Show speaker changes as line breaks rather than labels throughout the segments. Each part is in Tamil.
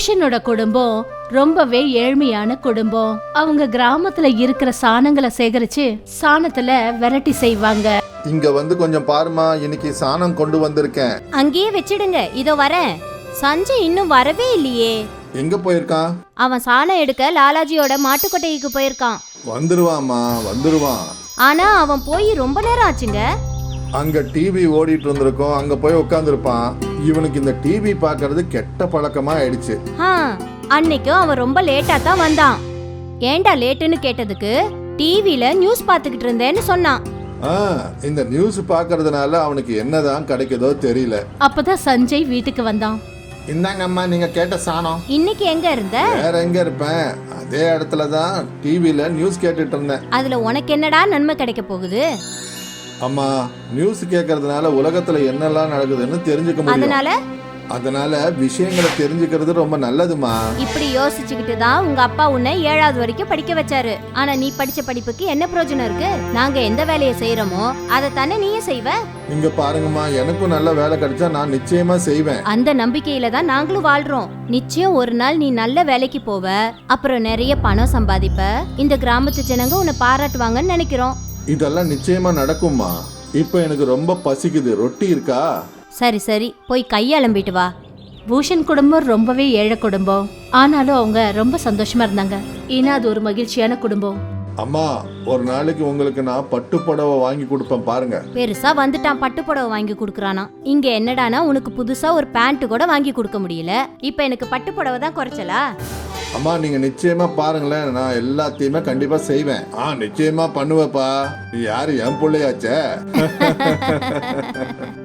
பூஷனோட குடும்பம் ரொம்பவே ஏழ்மையான குடும்பம். அவங்க கிராமத்துல இருக்கிற சாணங்களை சேகரிச்சு சாணத்துல வெரைட்டி செய்வாங்க.
இங்க வந்து கொஞ்சம் பாருமா இன்னைக்கு சாணம் கொண்டு வந்திருக்கேன்.
அங்கேயே வச்சிடுங்க இதோ வரேன். சஞ்சய் இன்னும் வரவே இல்லையே.
எங்க போயிருக்கான்?
அவன் சாணம் எடுக்க லாலாஜியோட மாட்டுக்கொட்டைக்கு போயிருக்கான்.
வந்துருவாம்மா வந்துருவான்.
ஆனா அவன் போய் ரொம்ப நேரம் ஆச்சுங்க.
அங்க டிவி ஓடிட்டு இருந்திருக்கும் அங்க போய் உட்காந்துருப்பான் இவனுக்கு இந்த டிவி பார்க்கிறது கெட்ட பழக்கமா ஆயிடுச்சு
ஆ அன்னைக்கும் அவன் ரொம்ப லேட்டா தான் வந்தான். ஏன்டா லேட்டுன்னு கேட்டதுக்கு? டிவில நியூஸ் பார்த்துக்கிட்டு இருந்தேன்னு சொன்னான்.
ஆ இந்த நியூஸ் பார்க்கறதுனால அவனுக்கு என்னதான் கிடைக்குதோ தெரியல.
அப்பதான் சஞ்சய் வீட்டுக்கு வந்தான்.
இந்தாங்க அம்மா நீங்க கேட்ட சாணம்.
இன்னைக்கு எங்க இருந்த?
வேற எங்க இருப்பேன்? அதே இடத்துல தான் டிவில நியூஸ் கேட்டுட்டு இருந்தேன்.
அதுல உனக்கு என்னடா நன்மை கிடைக்க போகுது?
அம்மா நியூஸ் கேட்கறதுனால உலகத்துல என்னெல்லாம் நடக்குதுன்னு தெரிஞ்சுக்க முடியும்.
அதனால?
அதனால விஷயங்களை தெரிஞ்சுக்கிறது ரொம்ப நல்லதுமா.
இப்படி யோசிச்சுக்கிட்டு தான் உங்க அப்பா உன்னை ஏழாவது வரைக்கும் படிக்க வச்சாரு. ஆனா நீ படிச்ச படிப்புக்கு என்ன பிரயோஜனம் இருக்கு? நாங்க எந்த வேலையை செய்யறோமோ அதை தானே நீயும் செய்வ?
இங்க பாருங்கம்மா எனக்கும் நல்ல வேலை கிடைச்சா நான் நிச்சயமா செய்வேன்.
அந்த நம்பிக்கையில தான் நாங்களும் வாழ்றோம். நிச்சயம் ஒரு நாள் நீ நல்ல வேலைக்கு போவ அப்புறம் நிறைய பணம் சம்பாதிப்ப. இந்த கிராமத்து ஜனங்க உன்னை பாராட்டுவாங்கன்னு நினைக்கிறோம்.
இதெல்லாம் நிச்சயமா நடக்கும்மா. இப்போ எனக்கு ரொம்ப பசிக்குது. ரொட்டி இருக்கா?
சரி சரி. போய் கையலம்பிட்டு வா.
பூஷன் குடும்பம் ரொம்பவே ஏழை குடும்பம். ஆனாலும் அவங்க ரொம்ப சந்தோஷமா இருந்தாங்க. ஏன்னா அது ஒரு மகிழ்ச்சியான குடும்பம்.
அம்மா ஒரு நாளைக்கு உங்களுக்கு நான் பட்டு புடவை வாங்கி கொடுப்பேன் பாருங்க.
பெருசா வந்துட்டான். பட்டு புடவை வாங்கி கொடுக்குறானா? இங்க என்னடானா உனக்கு புதுசா ஒரு பேண்ட் கூட வாங்கி கொடுக்க முடியல. இப்ப எனக்கு பட்டு புடவை தான் குறைச்சலா?
அம்மா நீங்க நிச்சயமா பாருங்களேன். நான் எல்லாத்தையுமே கண்டிப்பா செய்வேன். ஆ நிச்சயமா பண்ணுவேப்பா. நீ யாரு? என் பிள்ளையாச்சே.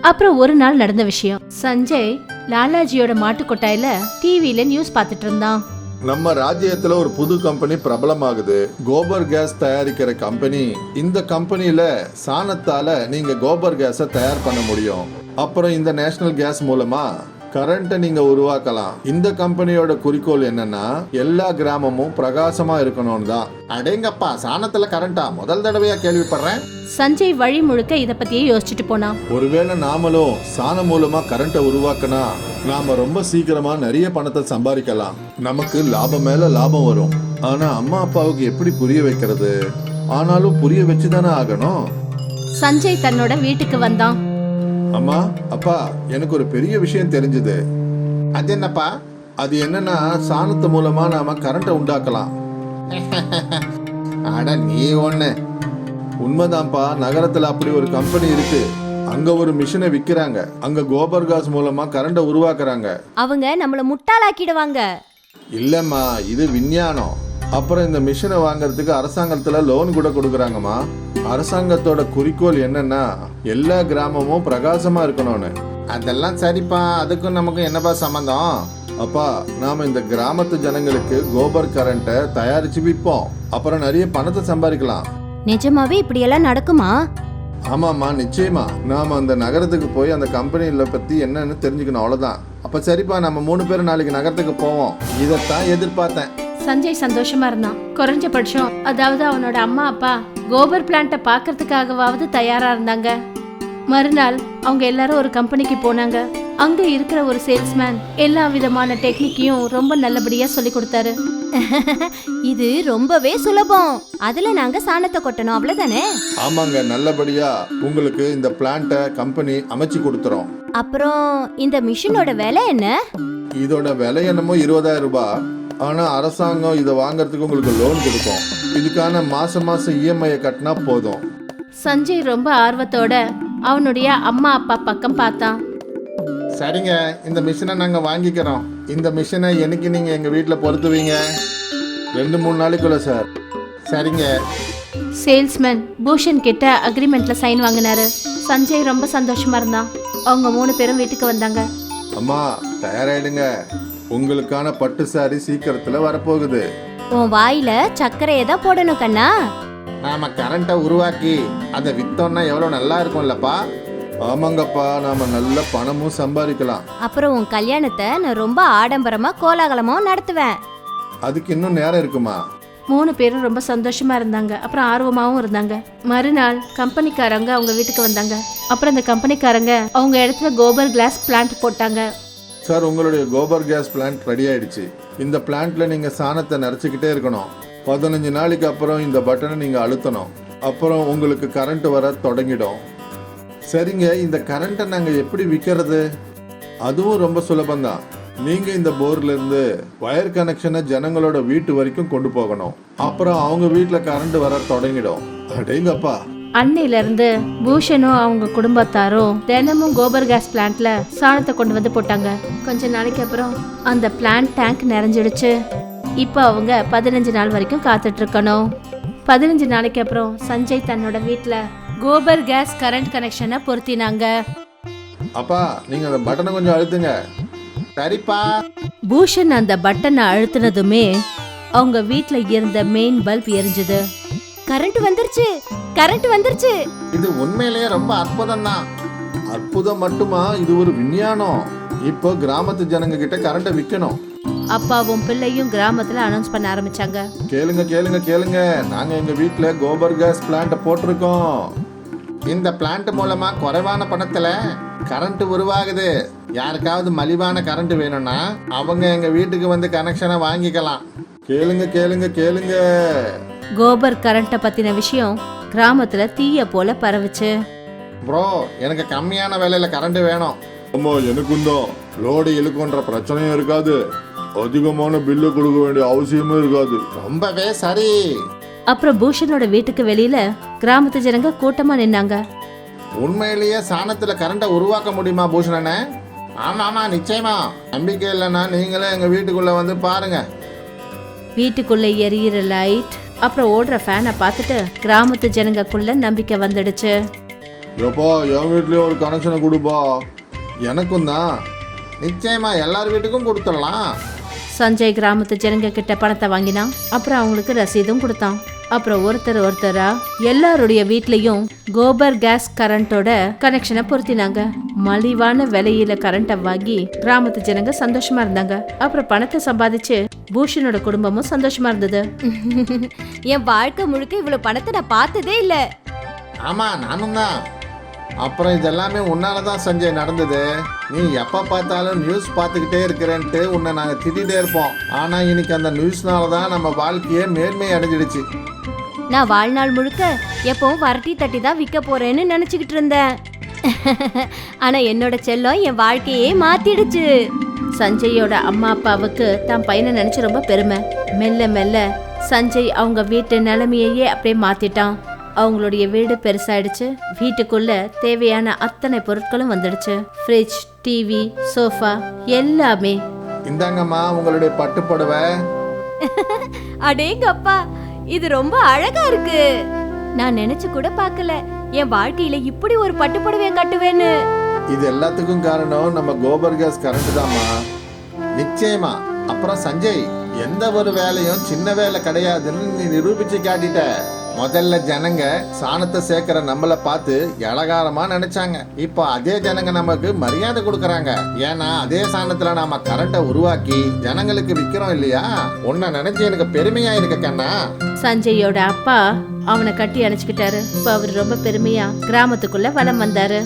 அப்புறம் ஒரு நாள் நடந்த விஷயம். சஞ்சய் லாலாஜியோட மாட்டு கொட்டாயில டிவில நியூஸ் பார்த்துட்டு இருந்தான்.
நம்ம ராஜ்யத்துல ஒரு புது கம்பெனி பிரபலமாகுது. கோபர் கேஸ் தயாரிக்கிற கம்பெனி இந்த கம்பெனில சாணத்தால நீங்க கோபர் கேஸ தயார் பண்ண முடியும். அப்புறம் இந்த நேஷனல் கேஸ் மூலமா கரண்ட்டை நீங்க உருவாக்கலாம். இந்த கம்பெனியோட குறிக்கோள் என்னன்னா எல்லா கிராமமும் பிரகாசமா இருக்கணும்னு தான். அடேங்கப்பா சாணத்துல கரண்டா முதல் தடவையா கேள்விப்படுறேன்.
சஞ்சய் வழி முழுக்க இத பத்தியே யோசிச்சுட்டு போனான்
ஒருவேளை நாமளும் சாணம் மூலமா கரண்ட்டை உருவாக்கினா நாம ரொம்ப சீக்கிரமா நிறைய பணத்தை சம்பாதிக்கலாம். நமக்கு லாபம் மேல லாபம் வரும். ஆனா அம்மா அப்பாவுக்கு எப்படி புரிய வைக்கிறது? ஆனாலும் புரிய வச்சுதானே ஆகணும்.
சஞ்சய் தன்னோட வீட்டுக்கு வந்தான்.
அம்மா அப்பா எனக்கு ஒரு பெரிய விஷயம் தெரிஞ்சது. அது என்னப்பா? அது என்னன்னா சாணத்து மூலமா நாம கரண்ட்டை உண்டாக்கலாம். அட நீ ஒண்ணு. உண்மைதான்ப்பா நகரத்துல அப்படி ஒரு கம்பெனி இருக்கு. அங்க ஒரு மிஷினை விக்கிறாங்க. அங்க கோபர் காஸ் மூலமா கரண்ட்டை உருவாக்குறாங்க.
அவங்க நம்மள முட்டாளாக்கிடுவாங்க.
இல்லம்மா இது விஞ்ஞானம். அப்புறம் இந்த மிஷினை வாங்குறதுக்கு அரசாங்கத்துல லோன் கூட கொடுக்குறாங்கம்மா. அரசாங்கத்தோட குறிக்கோள் என்னன்னா எல்லா கிராமமும் பிரகாசமா இருக்கணும்னு. அதெல்லாம் சரிப்பா. அதுக்கும் நமக்கு என்னப்பா சம்மந்தம் அப்பா நாம இந்த கிராமத்து ஜனங்களுக்கு கோபர் கரண்ட்டை தயாரிச்சு விற்போம் அப்புறம் நிறைய பணத்தை சம்பாதிக்கலாம்.
நிஜமாவே இப்படியெல்லாம் நடக்குமா?
ஆமாம்மா நிச்சயமா. நாம அந்த நகரத்துக்கு போய் அந்த கம்பெனியில பத்தி என்னன்னு தெரிஞ்சுக்கணும் அவ்வளவுதான். அப்ப சரிப்பா நம்ம மூணு பேரும் நாளைக்கு நகரத்துக்கு போவோம். இதைத்தான் எதிர்பார்த்தேன்.
சஞ்சய் சந்தோஷமா இருந்தான். குறைஞ்சபட்சம் அதாவது அவனோட அம்மா அப்பா கோபர் பிளான்ட்டை பார்க்கறதுக்காகவாவது தயாரா இருந்தாங்க. மறுநாள் அவங்க எல்லாரும் ஒரு கம்பெனிக்கு போனாங்க. அங்க இருக்கிற ஒரு சேல்ஸ்மேன் எல்லா விதமான டெக்னிக்கையும் ரொம்ப நல்லபடியா சொல்லி கொடுத்தாரு.
இது ரொம்பவே சுலபம். அதுல நாங்க சாணத்தை கொட்டணும் அவ்வளவுதானே?
ஆமாங்க நல்லபடியா உங்களுக்கு இந்த பிளான்ட்டை கம்பெனி அமைச்சு கொடுத்துறோம்.
அப்புறம் இந்த மிஷினோட விலை என்ன?
இதோட விலை என்னமோ இருபதாயிரம் ரூபாய். ஆனா அரசாங்கம் இதை வாங்குறதுக்கு உங்களுக்கு லோன் கொடுக்கும். இதுக்கான மாசம் மாசம் இஎம்ஐ கட்டினா போதும்.
சஞ்சய் ரொம்ப ஆர்வத்தோட அவனுடைய அம்மா அப்பா பக்கம் பார்த்தான்.
சரிங்க இந்த மிஷினை நாங்க வாங்கிக்கிறோம். இந்த மிஷினை என்னைக்கு நீங்க எங்க வீட்டுல பொருத்துவீங்க? ரெண்டு மூணு நாளைக்குள்ள சார் சரிங்க.
சேல்ஸ்மேன் பூஷன் கிட்ட அக்ரிமெண்ட்ல சைன் வாங்கினாரு. சஞ்சய் ரொம்ப சந்தோஷமா இருந்தான். அவங்க மூணு பேரும் வீட்டுக்கு வந்தாங்க.
அம்மா தயாராயிடுங்க. உங்களுக்கான பட்டு சாரி சீக்கிரத்துல வரப்போகுது.
உன் வாயில சர்க்கரையை தான் போடணும் கண்ணா.
நாம கரண்ட்டை உருவாக்கி அதை வித்தோம்னா எவ்வளவு நல்லா இருக்கும்லப்பா? ஆமாங்கப்பா நாம நல்ல பணமும் சம்பாதிக்கலாம்.
அப்புறம் உன் கல்யாணத்தை நான் ரொம்ப ஆடம்பரமா கோலாகலமாவும் நடத்துவேன்.
அதுக்கு இன்னும் நேரம் இருக்குமா?
மூணு பேரும் ரொம்ப சந்தோஷமா இருந்தாங்க. அப்புறம் ஆர்வமாவும் இருந்தாங்க. மறுநாள் கம்பெனிக்காரங்க அவங்க வீட்டுக்கு வந்தாங்க. அப்புறம் அந்த கம்பெனிக்காரங்க அவங்க இடத்துல கோபர் கிளாஸ் பிளான்ட் போட்டாங்க.
சார் உங்களுடைய கோபர் கேஸ் பிளான்ட் ரெடி ஆயிடுச்சு. இந்த பிளான்ட்ல நீங்க சாணத்தை நிறச்சிக்கிட்டே இருக்கணும். பதினஞ்சு நாளைக்கு அப்புறம் இந்த பட்டனை நீங்க அழுத்தணும். அப்புறம் உங்களுக்கு கரண்ட் வர தொடங்கிடும். சரிங்க இந்த கரண்ட்டை நாங்கள் எப்படி விற்கிறது அதுவும் ரொம்ப சுலபம்தான் நீங்கள் இந்த போர்லேருந்து வயர் கனெக்ஷனை ஜனங்களோட வீட்டு வரைக்கும் கொண்டு போகணும். அப்புறம் அவங்க வீட்டில் கரண்ட் வர தொடங்கிடும். அடேங்கப்பா.
அன்னையில இருந்து பூஷனும் அவங்க குடும்பத்தாரும் தினமும் கோபர் கேஸ் பிளான்ட்ல சாணத்தை கொண்டு வந்து போட்டாங்க. கொஞ்ச நாளைக்கு அப்புறம் அந்த பிளான்ட் டேங்க் நிறைஞ்சிடுச்சு. இப்போ அவங்க பதினஞ்சு நாள் வரைக்கும் காத்துட்டு இருக்கணும் பதினஞ்சு நாளைக்கு அப்புறம் சஞ்சய் தன்னோட வீட்ல கோபர் கேஸ் கரண்ட் கனெக்ஷனை பொருத்தினாங்க.
அப்பா நீங்க அந்த பட்டனை கொஞ்சம் அழுத்துங்க. சரிப்பா.
பூஷன் அந்த பட்டனை அழுத்தினதுமே அவங்க வீட்ல இருந்த மெயின் பல்ப் எரிஞ்சது.
கரண்ட் வந்துருச்சு கரண்ட் வந்துருச்சு.
இது உண்மையிலேயே ரொம்ப அற்புதம் தான் அற்புதம் மட்டுமா? இது ஒரு விஞ்ஞானம். இப்போ கிராமத்து ஜனங்க கிட்ட கரண்ட்டை விற்கணும்
அப்பாவும் பிள்ளையும் கிராமத்துல அனௌன்ஸ் பண்ண ஆரம்பிச்சாங்க.
கேளுங்க கேளுங்க கேளுங்க. நாங்க எங்க வீட்ல கோபர் கேஸ் பிளான்ட் போட்டிருக்கோம். இந்த பிளான்ட் மூலமா குறைவான பணத்துல கரண்ட் உருவாகுது. யாருக்காவது மலிவான கரண்ட் வேணும்னா அவங்க எங்க வீட்டுக்கு வந்து கனெக்ஷனை வாங்கிக்கலாம். கேளுங்க கேளுங்க கேளுங்க.
கோபர் கரண்ட்டை பத்தின விஷயம் கிராமத்துல தீய போல பரவுச்சு.
ப்ரோ எனக்கு கம்மியான விலையில கரண்ட் வேணும். ஆமா எனக்கும் தான் லோடு இழுக்குன்ற பிரச்சனையும் இருக்காது. அதிகமான பில்லு கொடுக்க வேண்டிய அவசியமும் இருக்காது. ரொம்பவே சரி.
அப்புறம் பூஷனோட வீட்டுக்கு வெளியில கிராமத்து ஜனங்க கூட்டமா நின்னாங்க.
உண்மையிலேயே சாணத்துல கரண்ட்டை உருவாக்க முடியுமா பூஷணனே? ஆமா ஆமா நிச்சயமா. நம்பிக்கை இல்லைன்னா நீங்களே எங்க வீட்டுக்குள்ள வந்து பாருங்க.
வீட்டுக்குள்ள எரியிற லைட் அப்புறம் ஓடுற ஃபேனை பார்த்துட்டு கிராமத்து ஜனங்கக்குள்ள நம்பிக்கை வந்துடுச்சு.
எப்பா என் வீட்லயும் ஒரு கனெக்ஷனை கொடுப்பா. எனக்கும் தான். நிச்சயமா எல்லார் வீட்டுக்கும் கொடுத்துடலாம்.
சஞ்சய் கிராமத்து ஜனங்க கிட்ட பணத்தை வாங்கினான் அப்புறம் அவங்களுக்கு ரசீதும் கொடுத்தான். அப்புறம் ஒருத்தர் ஒருத்தரா எல்லாருடைய வீட்லயும் கோபர் கேஸ் கரண்டோட கனெக்ஷனை பொருத்தினாங்க. மலிவான விலையில கரண்ட்டை வாங்கி கிராமத்து ஜனங்க சந்தோஷமா இருந்தாங்க. அப்புறம் பணத்தை சம்பாதிச்சு பூஷனோட குடும்பமும் சந்தோஷமா இருந்தது.
என் வாழ்க்கை முழுக்க இவ்வளவு பணத்தை நான் பார்த்ததே இல்ல.
ஆமா நானும் தான். அப்புறம் இதெல்லாமே உன்னால தான் சஞ்சய் நடந்தது. நீ எப்ப பார்த்தாலும் நியூஸ் பார்த்துக்கிட்டே இருக்கிறேன்ட்டு உன்னை நாங்க திட்டிகிட்டே இருப்போம். ஆனா இன்னைக்கு அந்த நியூஸ்னால தான் நம்ம வாழ்க்கையே மேன்மை அடைஞ்சிடுச்சு.
நான் வாழ்நாள் முழுக்க எப்பவும் வரட்டி தட்டி தான் விற்க போறேன்னு நினைச்சுக்கிட்டு இருந்தேன். ஆனா என்னோட செல்லம் என் வாழ்க்கையே மாத்திடுச்சு.
சஞ்சயோட அம்மா அப்பாவுக்கு தான் பையனை நினைச்சு ரொம்ப பெருமை. மெல்ல மெல்ல சஞ்சய் அவங்க வீட்டு நிலைமையையே அப்படியே மாத்திட்டான். அவங்களுடைய வீடு பெருசாயிடுச்சு. வீட்டுக்குள்ள தேவையான அத்தனை பொருட்களும் வந்துடுச்சு. ஃப்ரிட்ஜ் டிவி சோஃபா எல்லாமே.
இந்தாங்கம்மா உங்களுடைய பட்டு புடவை.
அடேங்கப்பா இது ரொம்ப அழகா இருக்கு. நான் நினைச்சு கூட பார்க்கல. என் வாழ்க்கையில இப்படி ஒரு பட்டு புடவைய கட்டுவேன்னு.
இது எல்லாத்துக்கும் காரணம் நம்ம கோபர் கேஸ் கரண்ட் தாம்மா. நிச்சயமா. அப்புறம் சஞ்சய் எந்த ஒரு வேலையும் சின்ன வேலை கிடையாதுன்னு நீ நிரூபிச்சு காட்டிட்ட. முதல்ல ஜனங்க சாணத்தை சேர்க்கிற நம்மளை பார்த்து இலகாரமா நினைச்சாங்க. இப்போ அதே ஜனங்க நமக்கு மரியாதை கொடுக்கறாங்க. ஏன்னா அதே சாணத்துல நாம கரண்ட்டை உருவாக்கி ஜனங்களுக்கு விக்கிறோம் இல்லையா? உன்னை நினைச்சு எனக்கு பெருமையா இருக்கு கண்ணா.
சஞ்சயோட அப்பா அவனை கட்டி அணைச்சுக்கிட்டாரு. இப்ப அவர் ரொம்ப பெருமையா கிராமத்துக்குள்ள வலம் வந்தாரு.